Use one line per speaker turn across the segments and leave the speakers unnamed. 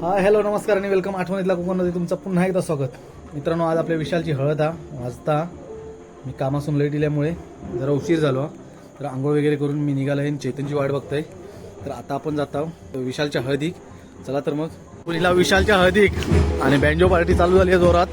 हा हॅलो नमस्कार आणि वेलकम आठवणीतला कोकणमध्ये तुमचं पुन्हा एकदा स्वागत. मित्रांनो आज आपल्या विशालची हळद हा वाजता. मी कामासून लेट दिल्यामुळे जरा उशीर झालो तर आंघोळ वगैरे करून मी निघालो आहे आणि वाट बघतोय. तर आता आपण जात आहोत विशालच्या हळदीक. चला तर मग. पुरीला विशालच्या हळदीक आणि बँजो पार्टी चालू झाली आहे जोरात.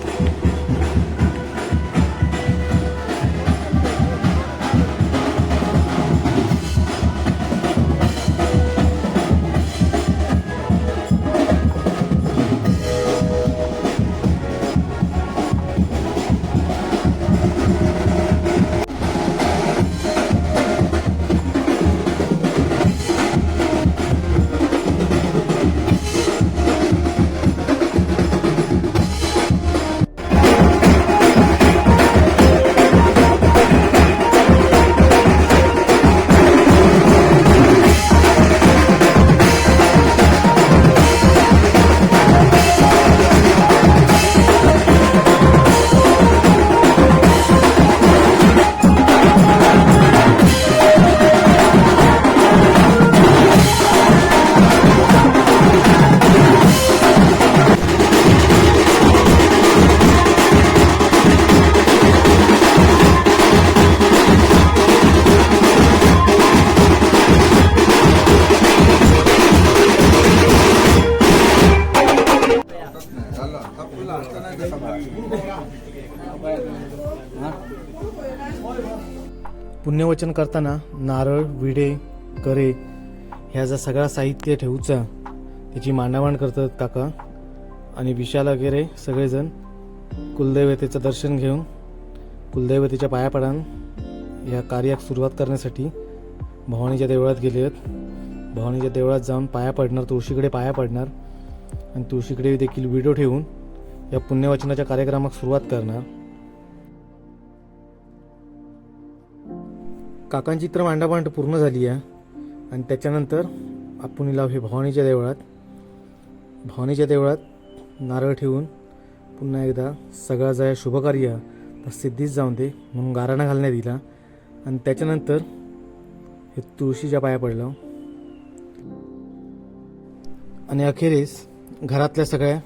पुण्यवचन करताना नारळ विडे करे ह्या जा सगळा साहित्य ठेवूचा त्याची मांडामांड करतात काका आणि विशाल वगैरे सगळेजण कुलदैवतेचं दर्शन घेऊन कुलदैवतेच्या पाया पडान या कार्याक सुरुवात करण्यासाठी भवानीच्या देवळात गेले आहेत. भवानीच्या देवळात जाऊन पाया पडणार तुळशीकडे पाया पडणार आणि तुळशीकडे देखील व्हिडिओ ठेवून या पुण्यवचनाच्या कार्यक्रमाक सुरुवात करणार. काकांची तर मांडामांड पूर्ण झाली आहे. आणि त्याच्यानंतर आपण लाव हे भवानीच्या देवळात भवानीच्या देवळात नारळ ठेवून पुन्हा एकदा सगळा जा शुभकार्य तर सिद्धीच जाऊन दे म्हणून गाराणा घालण्यात दिला. आणि त्याच्यानंतर हे तुळशीच्या पाया पडलं. आणि अखेरीस घरातल्या सगळ्या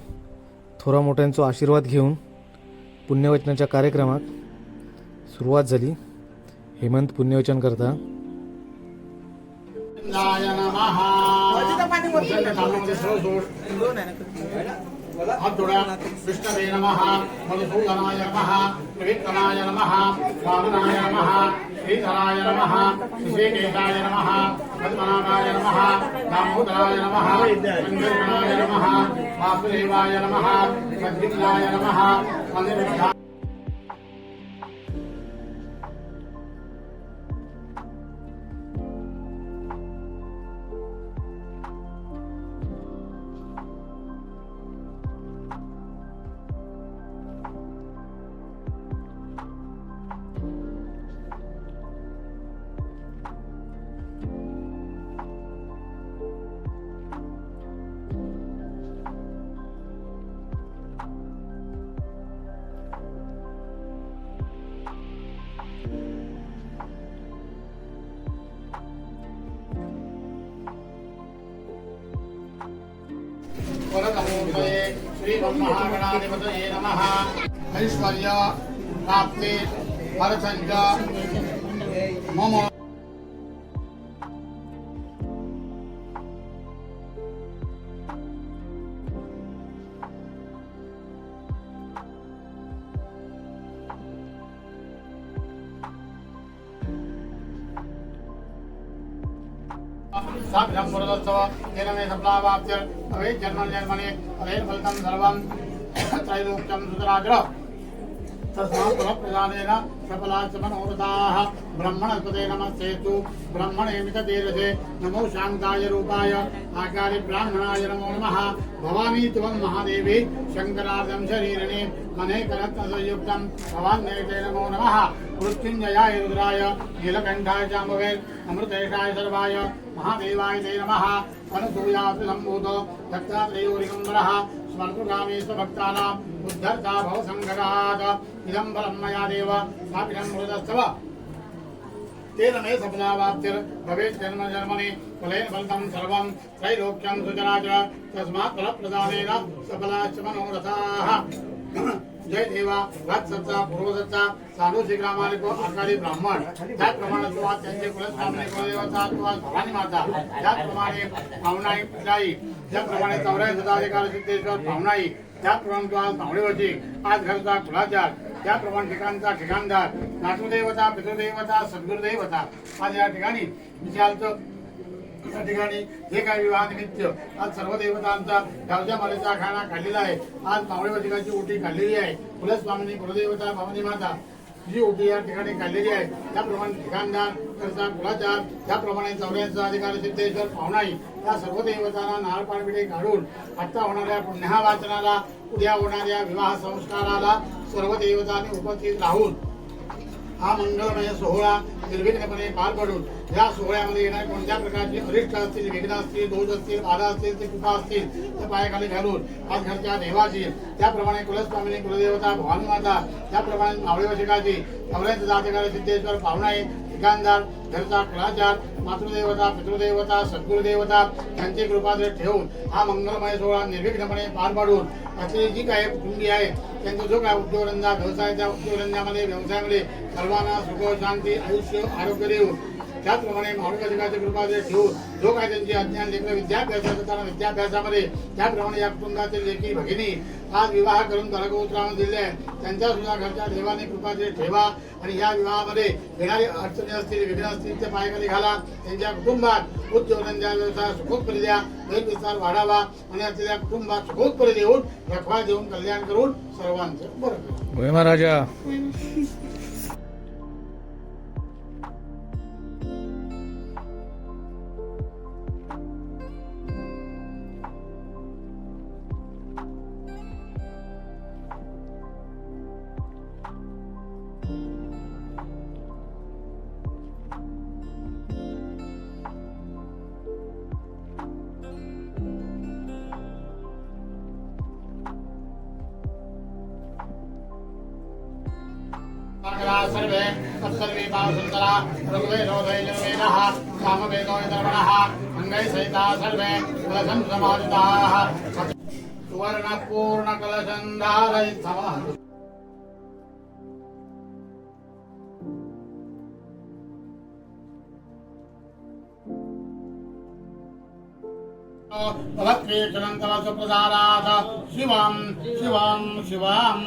थोरा मोठ्यांचा आशीर्वाद घेऊन पुण्यवचनाच्या कार्यक्रमात सुरुवात झाली. हेमंत पुण्यवचन करता
गोविंदाय नमः हात जोड्या विष्णवे नमः मधुसूदनाय नमः त्रिविक्रमाय नमः वामनाय नमः श्रीधराय नमः श्रीकेशाय नमः पद्मनाभाय नमः दामोदराय नमः शङ्करगणाय नमः वासुदेवाय श्रीब्रह्मणाधिपतये नमः ऐश्वर्य प्राप्ते अर्थञ्च मम साभ्यं पुरदोत्सव तेन मे सप्लावाप्त्य अवे जन्मन् जन्मनि सर्वं त्रैलोक्यं सुतराग्र। तस्मात् पुनःप्रसादेन सफलात् समनोरथाः ब्रह्मणस्पते नमस्तेतु ब्रह्मणेमिततीरसे नमो शान्ताय रूपाय। आकारि ब्राह्मणाय नमो नमः। भवानी त्वं महादेवी। शङ्करार्धं शरीरणे। मने करत्नसंयुक्तं। भवान्येते नमो नमः। मृत्युञ्जयाय रुद्राय। नीलकण्ठाय चाम्बवे अमृतेशाय सर्वाय। महादेवाय ते नमः। अनुसूयासु सम्भूतो दत्तात्रेयोरिगम्बरः स्वर्गगामी स्वभक्तानाम् उद्धर्ता भवसङ्कटात् इदं बलं मया देव स्थापितं मृतस्तव तेन मे सफलावाप्तिर् भवेत् जन्म जन्मनि फलेन फलितं सर्वं त्रैलोक्यं सुजनाच तस्मात् फलप्रदानेन सफलाश्च मनोरथाः जय देवा वत्सचा पूर्वदत्ता सानुशी ग्रामाले आकाली ब्राह्मण. त्याप्रमाणे आज त्यांचे कुलस्वामी कुलदेवता आज भवानी माता. त्याचप्रमाणे पावनाई पिताई ज्याप्रमाणे चौऱ्या सदाधिकार सिद्धेश्वर पावनाई त्याप्रमाणे किंवा पावणेवरची आज घरचा कुलाचार. त्याप्रमाणे ठिकाणचा ठिकाणदार नातुदेवता पितृदेवता सद्गुरुदेवता. आज या ठिकाणी विशालचं या ठिकाणी जे काही विवाहनिमित्त आज सर्व देवतांचा गावच्या मालेचा खाना खाल्लेला आहे. आज मावळे वधिकाची ओटी खाल्लेली आहे. कुलस्वामिनी कुलदेवता भवानी माता जी ओटी या ठिकाणी काढलेली आहे. त्याप्रमाणे ठिकाणदार करता कुलाचार त्याप्रमाणे चौऱ्याचा अधिकार सिद्धेश्वर पाहुणाई या सर्व देवतांना नारळ पाणपिढे काढून आत्ता होणाऱ्या पुण्या वाचनाला उद्या होणाऱ्या विवाह संस्काराला सर्व देवतांनी उपस्थित राहून हा मंगळमय सोहळा निर्विघ्नपणे पार पडून या सोहळ्यामध्ये येणारे कोणत्या प्रकारचे अरिष्ट असतील विघ्न असतील दोष असतील बाधा असतील ते कृपा असतील ते पायाखाली घालून आज घरच्या देवाची त्याप्रमाणे कुलस्वामिनी कुलदेवता भवानी माता त्याप्रमाणे मावळीवशिकाची अमरेंद्र जातकाला सिद्धेश्वर पाहुणाई ठिकाणदार घरचा कुळाचार मातृदेवता पितृदेवता सद्गुरुदेवता यांची कृपा ठेवून हा मंगलमय सोहळा निर्विघ्नपणे पार पाडून असे जी काही कुटुंबी आहेत त्यांचा जो काय उद्योगधंदा व्यवसाय त्या उद्योगधंद्यामध्ये व्यवसायामध्ये सर्वांना सुख शांती आयुष्य आरोग्य देऊन त्याचप्रमाणे माऊली कृपाचे ठेवून जो काय त्यांची अज्ञान लेखन विद्याभ्यासात असताना विद्याभ्यासामध्ये त्याप्रमाणे या कुटुंबातील लेखी भगिनी आज विवाह करून दरगोत्रावर दिले त्यांच्या सुद्धा घरच्या देवाने कृपाचे ठेवा आणि या विवाहामध्ये येणारी अडचणी असतील विघ्न असतील ते पायखाली घाला. त्यांच्या कुटुंबात उद्योगांच्या व्यवसाय सुखोत्परी द्या विस्तार वाढावा आणि असलेल्या कुटुंबात सुखोत्परी देऊन रखवा देऊन कल्याण करून सर्वांचं बरं
महाराजा.
सर्वे सर्वे तत्सर्वे पावसुन्दरा ऋग्वेदो दैर्वेदः सामवेदो निधर्मणः सर्वे कलशं समादिताः। सुवर्णपूर्णकलशन्धारयितमः भवत्कीर्तनं तव सुप्रसादात्। शिवं शिवं शिवम्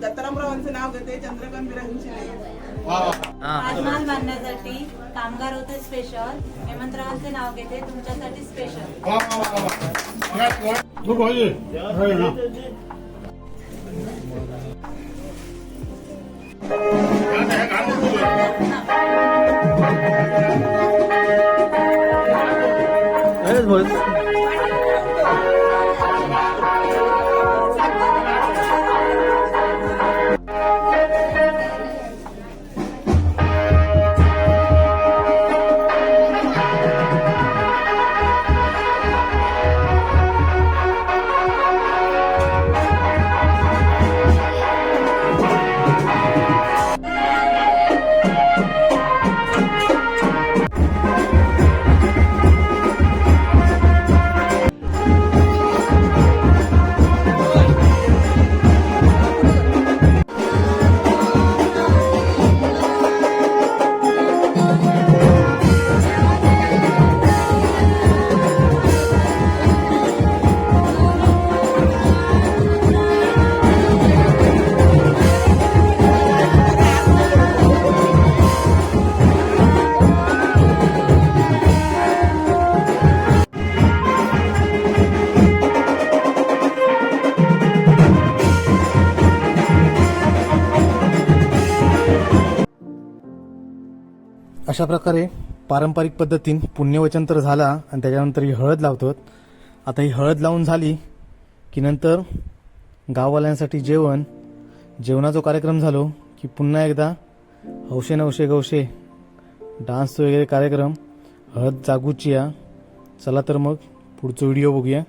दत्तारामरावांचं नाव घेते चंद्रकांत
वा
ताजमहाल बांधण्यासाठी कामगार होते स्पेशल हेमंतरावांचे नाव घेते तुमच्यासाठी स्पेशल
अशा प्रकारे पारंपरिक पद्धतीन पुण्यवचन तर झाला आणि त्याच्यानंतर ही हळद लावतात. आता ही हळद लावून झाली की नंतर गाववाल्यांसाठी जेवण. जेवणाचा कार्यक्रम झालो की पुन्हा एकदा हौशे नवशे गवशे डान्स वगैरे कार्यक्रम. हळद जागूची या. चला तर मग पुढचा व्हिडिओ बघूया.